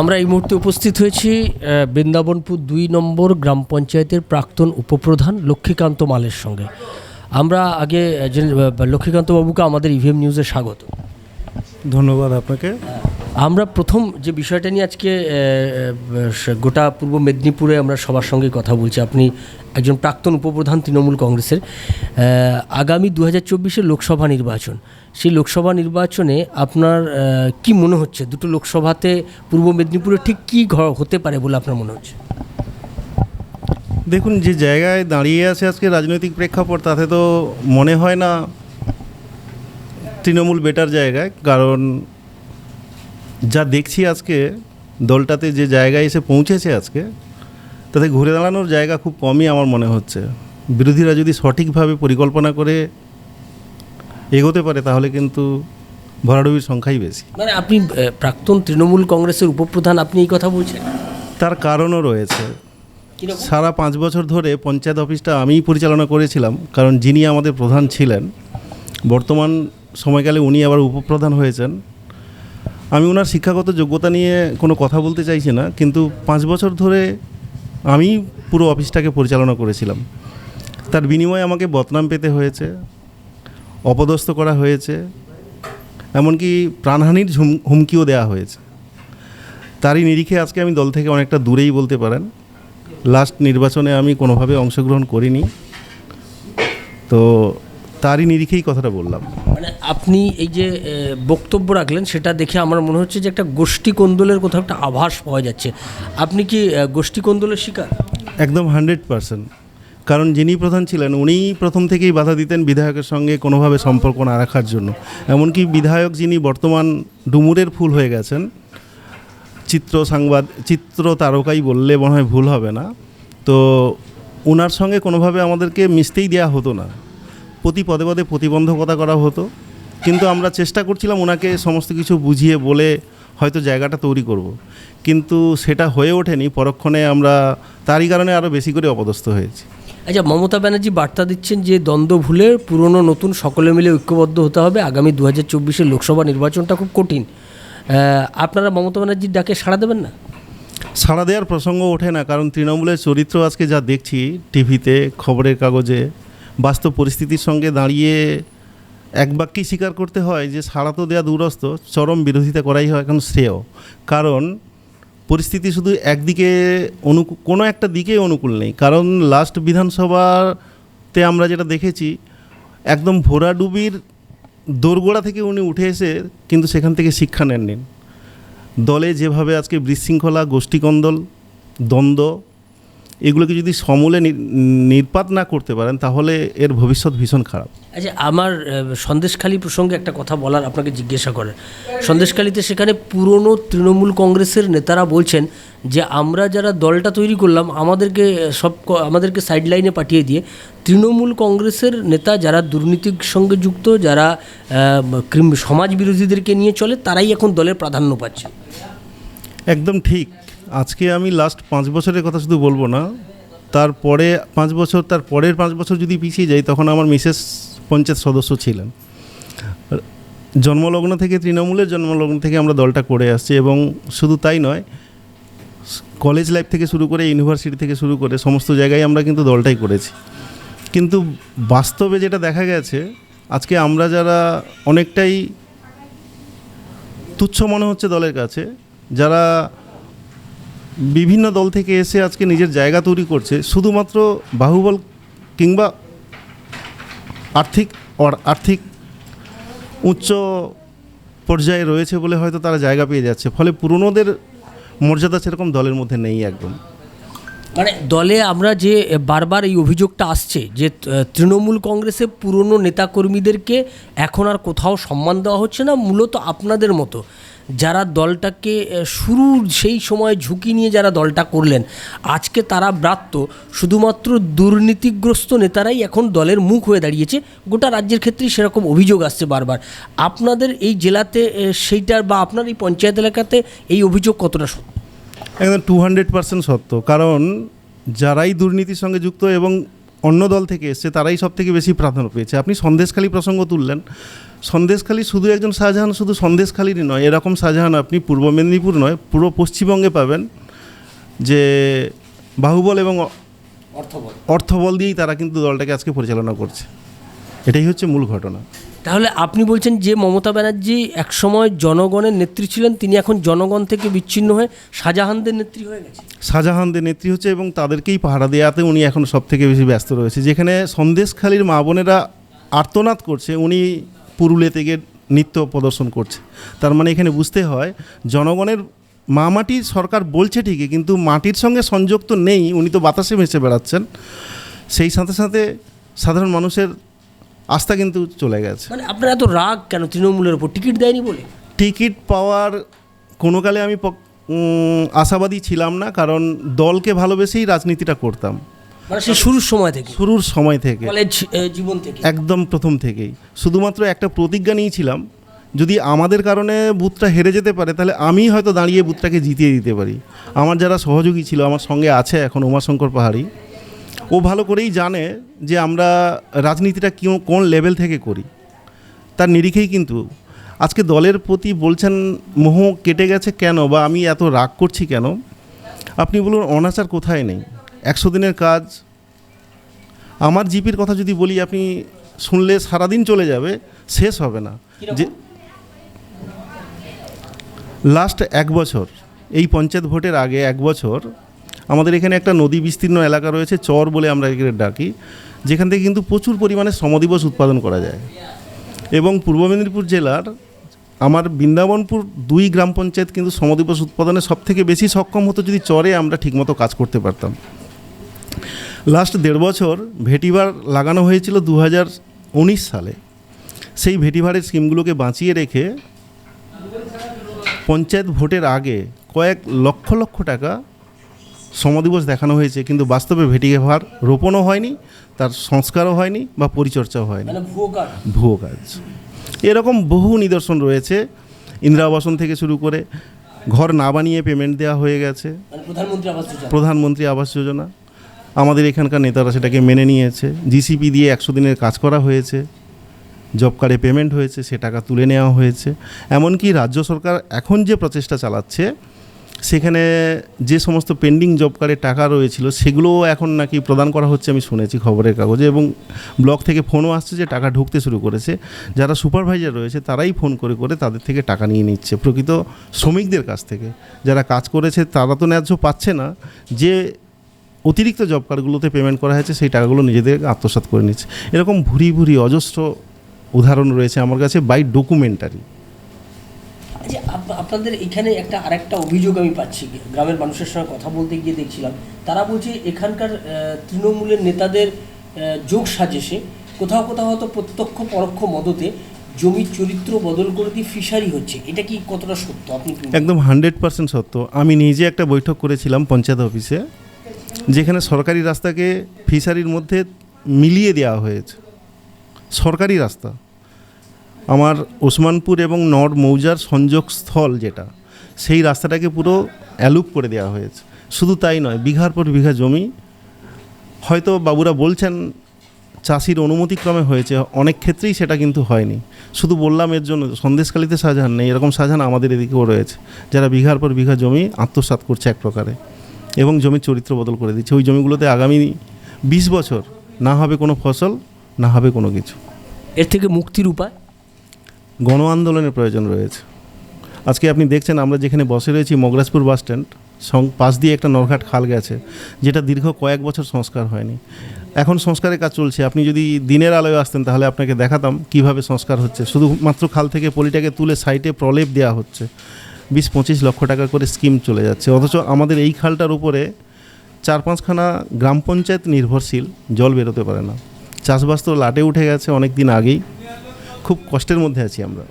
আমরা এই মুহূর্তে উপস্থিত হয়েছি বৃন্দাবনপুর দুই নম্বর গ্রাম পঞ্চায়েতের প্রাক্তন উপপ্রধান লক্ষ্মীকান্ত মালের সঙ্গে। আমরা আগে লক্ষ্মীকান্ত বাবুকে আমাদের ইভিএম নিউজে স্বাগত। ধন্যবাদ আপনাকে। আমরা প্রথম যে বিষয়টা নিয়ে আজকে গোটা পূর্ব মেদিনীপুরে আমরা সবার সঙ্গে কথা বলছি, আপনি একজন প্রাক্তন উপপ্রধান তৃণমূল কংগ্রেসের আগামী দু হাজার লোকসভা নির্বাচন। সেই লোকসভা নির্বাচনে আপনার কি মনে হচ্ছে? দুটো লোকসভাতে পূর্ব মেদিনীপুরে ঠিক কী হতে পারে বলে আপনার মনে হচ্ছে? দেখুন, যে জায়গায় দাঁড়িয়ে আছে আজকে রাজনৈতিক প্রেক্ষাপট, তাতে তো মনে হয় না তৃণমূল বেটার জায়গায়, কারণ যা দেখছি আজকে দলটাতে যে জায়গায় এসে পৌঁছেছে আজকে তাতে ঘুরে দাঁড়ানোর জায়গা খুব কমই আমার মনে হচ্ছে। বিরোধীরা যদি সঠিকভাবে পরিকল্পনা করে এগোতে পারে তাহলে কিন্তু ভরাডুবির সংখ্যাই বেশি। মানে আপনি প্রাক্তন তৃণমূল কংগ্রেসের উপপ্রধান আপনি এই কথা বলছেন? তার কারণও রয়েছে। সারা পাঁচ বছর ধরে পঞ্চায়েত অফিসটা আমিই পরিচালনা করেছিলাম কারণ যিনি আমাদের প্রধান ছিলেন বর্তমান সময়কালে উনি আবার উপপ্রধান হয়েছেন। আমি ওনার শিক্ষাগত যোগ্যতা নিয়ে কোনো কথা বলতে চাইছি না, কিন্তু পাঁচ বছর ধরে আমি পুরো অফিসটাকে পরিচালনা করেছিলাম। তার বিনিময়ে আমাকে বদনাম পেতে হয়েছে, অপদস্থ করা হয়েছে, এমনকি প্রাণহানির হুমকিও দেওয়া হয়েছে। তারই নিরিখে আজকে আমি দল থেকে অনেকটা দূরেই বলতে পারেন। লাস্ট নির্বাচনে আমি কোনোভাবে অংশগ্রহণ করিনি। তো তারই নিরিখেই কথাটা বললাম। মানে আপনি এই যে বক্তব্য রাখলেন সেটা দেখে আমার মনে হচ্ছে যে একটা গোষ্ঠী কোন্দলের কোথাও একটা আভাস পাওয়া যাচ্ছে। আপনি কি গোষ্ঠী কোন্দলের শিকার? একদম হান্ড্রেড পারসেন্ট। কারণ যিনি প্রধান ছিলেন উনিই প্রথম থেকেই বাধা দিতেন বিধায়কের সঙ্গে কোনোভাবে সম্পর্ক না রাখার জন্য। এমনকি বিধায়ক যিনি বর্তমান ডুমুরের ফুল হয়ে গেছেন চিত্র সাংবাদ চিত্র তারকাই বললে মনে হয় ভুল হবে না। তো ওনার সঙ্গে কোনোভাবে আমাদেরকে মিশতেই দেওয়া হতো না। প্রতি পদে পদে প্রতিবন্ধকতা করা হতো। কিন্তু আমরা চেষ্টা করছিলাম ওনাকে সমস্ত কিছু বুঝিয়ে বলে হয়তো জায়গাটা তৈরি করব। কিন্তু সেটা হয়ে ওঠেনি। পরক্ষণে আমরা তারই কারণে আরও বেশি করে অপদস্থ হয়েছি। আচ্ছা মমতা ব্যানার্জি বার্তা দিচ্ছেন যে দ্বন্দ্ব ভুলে পুরনো নতুন সকলে মিলে ঐক্যবদ্ধ হতে হবে। আগামী দু হাজার চব্বিশের লোকসভা নির্বাচনটা খুব কঠিন। আপনারা মমতা ব্যানার্জির ডাকে সাড়া দেবেন না? সাড়া দেওয়ার প্রসঙ্গ ওঠে না কারণ তৃণমূলের চরিত্র আজকে যা দেখছি টিভিতে খবরের কাগজে বাস্তব পরিস্থিতির সঙ্গে দাঁড়িয়ে এক বাক্যেই স্বীকার করতে হয় যে সাড়া তো দেওয়া দূরস্থ চরম বিরোধিতা করাই হয় এখন শ্রেয়। কারণ পরিস্থিতি শুধু একদিকে অনুকূল কোনো একটা দিকেই অনুকূল নেই। কারণ লাস্ট বিধানসভাতে আমরা যেটা দেখেছি, একদম ভোরাডুবির দোরগোড়া থেকে উনি উঠে এসে কিন্তু সেখান থেকে শিক্ষা নেননি। দলে যেভাবে আজকে বিশৃঙ্খলা, গোষ্ঠীকন্দল, দ্বন্দ্ব এগুলোকে যদি সমূলে নির- নির্পাত না করতে পারেন তাহলে এর ভবিষ্যৎ ভীষণ খারাপ। আচ্ছা আমার সন্দেশখালী প্রসঙ্গে একটা কথা বলার আপনাকে জিজ্ঞাসা করেন সন্দেশখালীতে সেখানে পুরনো তৃণমূল কংগ্রেসের নেতারা বলছেন যে আমরা যারা দলটা তৈরি করলাম আমাদেরকে সব আমাদেরকে সাইড লাইনে পাঠিয়ে দিয়ে তৃণমূল কংগ্রেসের নেতা যারা দুর্নীতির সঙ্গে যুক্ত যারা সমাজ বিরোধীদেরকে নিয়ে চলে তারাই এখন দলের প্রাধান্য পাচ্ছে। একদম ঠিক। আজকে আমি লাস্ট পাঁচ বছরের কথা শুধু বলব না, তারপরে পাঁচ বছর, তার পরের পাঁচ বছর যদি পিছিয়ে যাই, তখন আমার মিসেস পঞ্চায়েত সদস্য ছিলেন। জন্মলগ্ন থেকে তৃণমূলের জন্মলগ্ন থেকে আমরা দলটা করে আসছি এবং শুধু তাই নয় কলেজ লাইফ থেকে শুরু করে ইউনিভার্সিটি থেকে শুরু করে সমস্ত জায়গায় আমরা কিন্তু দলটাই করেছি। কিন্তু বাস্তবে যেটা দেখা গেছে, আজকে আমরা যারা অনেকটাই তুচ্ছ মনে হচ্ছে দলের কাছে, যারা বিভিন্ন দল থেকে এসে আজকে নিজের জায়গা তৈরি করছে। শুধুমাত্র বাহুবল কিংবা আর্থিক আর্থিক উচ্চ পর্যায়ে রয়েছে বলে হয়তো তারা জায়গা পেয়ে যাচ্ছে। ফলে পুরনোদের মর্যাদা সেরকম দলের মধ্যে নেই একদম। মানে দলে আমরা যে বারবার এই অভিযোগটা আসছে যে তৃণমূল কংগ্রেসে পুরনো নেতাকর্মীদেরকে এখন আর কোথাও সম্মান দেওয়া হচ্ছে না, মূলত আপনাদের মতো। যারা দলটাকে শুরুর সেই সময় ঝুঁকি নিয়ে যারা দলটা করলেন, আজকে তারা ব্রাত্য। শুধুমাত্র দুর্নীতিগ্রস্ত নেতারাই এখন দলের মুখ হয়ে দাঁড়িয়েছে। গোটা রাজ্যের ক্ষেত্রেই সেরকম অভিযোগ আসছে বারবার। আপনাদের এই জেলাতে সেইটার বা আপনার এই পঞ্চায়েত এলাকাতে এই অভিযোগ কতটা সত্য? একদম টু হান্ড্রেড পার্সেন্ট সত্য। কারণ যারাই দুর্নীতির সঙ্গে যুক্ত এবং অন্য দল থেকে এসছে তারাই সব থেকে বেশি প্রাধান্য পেয়েছে। আপনি সন্দেশখালী প্রসঙ্গ তুললেন। সন্দেশখালী শুধু একজন শাহজাহান শুধু সন্দেশখালীরই নয় এরকম শাহজাহান আপনি পূর্ব মেদিনীপুর নয় পুরো পশ্চিমবঙ্গে পাবেন যে বাহুবল এবং অর্থবল। অর্থবল দিয়েই তারা কিন্তু দলটাকে আজকে পরিচালনা করছে। এটাই হচ্ছে মূল ঘটনা। তাহলে আপনি বলছেন যে মমতা ব্যানার্জি একসময় জনগণের নেত্রী ছিলেন, তিনি এখন জনগণ থেকে বিচ্ছিন্ন হয়ে শাহজাহানদের নেত্রী হয়ে গেছে শাহজাহানদের নেত্রী হচ্ছে এবং তাদেরকেই পাহারা দেওয়াতে উনি এখন সব থেকে বেশি ব্যস্ত রয়েছে। যেখানে সন্দেশখালীর মা বোনেরা আর্তনাদ করছে, উনি পুরুলিয়া থেকে নৃত্য প্রদর্শন করছে। তার মানে এখানে বুঝতে হয়, জনগণের মা মাটি সরকার বলছে ঠিকই, কিন্তু মাটির সঙ্গে সংযোগ তো নেই, উনি তো বাতাসে ভেসে বেড়াচ্ছেন। সেই সাথে সাথে সাধারণ মানুষের আস্থা কিন্তু চলে গেছে। মানে আপনার এত রাগ কেন? তৃণমূলের ওপর টিকিট দেয়নি বলে? টিকিট পাওয়ার কোনো কালে আমি আশাবাদী ছিলাম না কারণ দলকে ভালোবেসেই রাজনীতিটা করতাম। মানে শুরুর সময় থেকে? শুরুর সময় থেকে। জীবন থেকে? একদম প্রথম থেকেই। শুধুমাত্র একটা প্রতিজ্ঞা নিয়েছিলাম যদি আমাদের কারণে বুথটা হেরে যেতে পারে তাহলে আমি হয়তো দাঁড়িয়ে বুথটাকে জিতিয়ে দিতে পারি। আমার যারা সহযোগী ছিল আমার সঙ্গে আছে এখন উমাশঙ্কর পাহাড়ি। ও ভালো করেই জানে যে আমরা রাজনীতিটা কেউ কোন লেভেল থেকে করি। তার নিরিখেই কিন্তু আজকে দলের প্রতি বলছেন মোহ কেটে গেছে কেন বা আমি এত রাগ করছি কেন? আপনি বলুন অনাচার কোথায় নেই? একশো দিনের কাজ। আমার জিপির কথা যদি বলি আপনি শুনলে সারাদিন চলে যাবে শেষ হবে না। যে লাস্ট এক বছর এই পঞ্চায়েত ভোটের আগে এক বছর আমাদের এখানে একটা নদী বিস্তীর্ণ এলাকা রয়েছে, চর বলে আমরা এখানে ডাকি, যেখান থেকে কিন্তু প্রচুর পরিমাণে সমদিবস উৎপাদন করা যায়। এবং পূর্ব মেদিনীপুর জেলার আমার বৃন্দাবনপুর দুই গ্রাম পঞ্চায়েত কিন্তু সমদিবস উৎপাদনে সব থেকে বেশি সক্ষম হতো যদি চরে আমরা ঠিকমতো কাজ করতে পারতাম। লাস্ট দেড় বছর ভেটিভার লাগানো হয়েছিল দু সালে। সেই ভেটিভারের স্কিমগুলোকে বাঁচিয়ে রেখে পঞ্চায়েত ভোটের আগে কয়েক লক্ষ লক্ষ টাকা সমদিবস দেখানো হয়েছে কিন্তু বাস্তবে ভেটিভার রোপণও হয়নি তার সংস্কারও হয়নি বা পরিচর্যাও হয়নি। মানে ভুয়ো কাজ। এরকম বহু নিদর্শন রয়েছে ইন্দিরা আবাসন থেকে শুরু করে ঘর না বানিয়ে পেমেন্ট দেওয়া হয়ে গেছে। মানে প্রধানমন্ত্রী আবাস যোজনা। প্রধানমন্ত্রী আবাস যোজনা। আমাদের এখানকার নেতারা সেটাকে মেনে নিয়েছে। জিসিপি দিয়ে একশো দিনের কাজ করা হয়েছে জব কার্ডে পেমেন্ট হয়েছে সে টাকা তুলে নেওয়া হয়েছে। এমনকি রাজ্য সরকার এখন যে প্রচেষ্টা চালাচ্ছে সেখানে যে সমস্ত পেন্ডিং জব কার্ডের টাকা রয়েছিল, সেগুলোও এখন নাকি প্রদান করা হচ্ছে আমি শুনেছি খবরের কাগজে এবং ব্লক থেকে ফোনও আসছে যে টাকা ঢুকতে শুরু করেছে। যারা সুপারভাইজার রয়েছে, তারাই ফোন করে করে তাদের থেকে টাকা নিয়ে নিচ্ছে প্রকৃত শ্রমিকদের কাছ থেকে। যারা কাজ করেছে, তারা তো ন্যায্য পাচ্ছে না। যে অতিরিক্ত জব কার্ডগুলোতে পেমেন্ট করা হয়েছে, সেই টাকাগুলো নিজেদের আত্মসাৎ করে নিচ্ছে। এরকম ভুরি ভুরি, অজস্র উদাহরণ রয়েছে আমার কাছে বাই ডকুমেন্টারি আচ্ছা আপ- আপনাদের এখানে একটা আরেকটা অভিযোগ আমি পাচ্ছি। গ্রামের মানুষের সঙ্গে কথা বলতে গিয়ে দেখছিলাম, তারা বলছে এখানকার তৃণমূলের নেতাদের যোগ সাজেশে কোথাও কোথাও হয়তো প্রত্যক্ষ পরোক্ষ মদতে জমির চরিত্র বদল করে দিয়ে ফিশারি হচ্ছে। এটা কি কতটা সত্য? আপনি একদম হান্ড্রেড পার্সেন্ট সত্য। আমি নিজে একটা বৈঠক করেছিলাম পঞ্চায়েত অফিসে, যেখানে সরকারি রাস্তাকে ফিশারির মধ্যে মিলিয়ে দেওয়া হয়েছে। সরকারি রাস্তা। আমার ওসমানপুর এবং নর মৌজার সংযোগস্থল যেটা, সেই রাস্তাটাকে পুরো অ্যালুপ করে দেওয়া হয়েছে। শুধু তাই নয়, বিঘার পর বিঘা জমি। হয়তো বাবুরা বলছেন চাষির অনুমতিক্রমে হয়েছে, অনেক ক্ষেত্রেই সেটা কিন্তু হয়নি। শুধু বললাম এর জন্য সন্দেশকালীতে শাহজাহান নেই, এরকম শাহজাহান আমাদের এদিকেও রয়েছে, যারা বিঘার পর বিঘা জমি আত্মসাৎ করছে এক প্রকারে এবং জমির চরিত্র বদল করে দিচ্ছে। ওই জমিগুলোতে আগামী বিশ বছর না হবে কোনো ফসল, না হবে কোনো কিছু। এর থেকে মুক্তির উপায়? গণ আন্দোলনের প্রয়োজন রয়েছে। আজকে আপনি দেখছেন আমরা যেখানে বসে রয়েছি, মগরাজপুর বাস স্ট্যান্ড, সং পাশ দিয়ে একটা নরঘাট খাল গেছে, যেটা দীর্ঘ কয়েক বছর সংস্কার হয়নি। এখন সংস্কারের কাজ চলছে। আপনি যদি দিনের আলোয় আসতেন, তাহলে আপনাকে দেখাতাম কীভাবে সংস্কার হচ্ছে। শুধুমাত্র খাল থেকে পলিটাকে তুলে সাইটে প্রলেপ দেওয়া হচ্ছে। বিশ পঁচিশ লক্ষ টাকা করে স্কিম চলে যাচ্ছে। অথচ আমাদের এই খালটার উপরে চার পাঁচখানা গ্রাম পঞ্চায়েত নির্ভরশীল, জল বেরোতে পারে না। চাষবাস তো লাটে উঠে গেছে অনেক দিন আগেই। খুব কষ্টের মধ্যে আছি আমরা।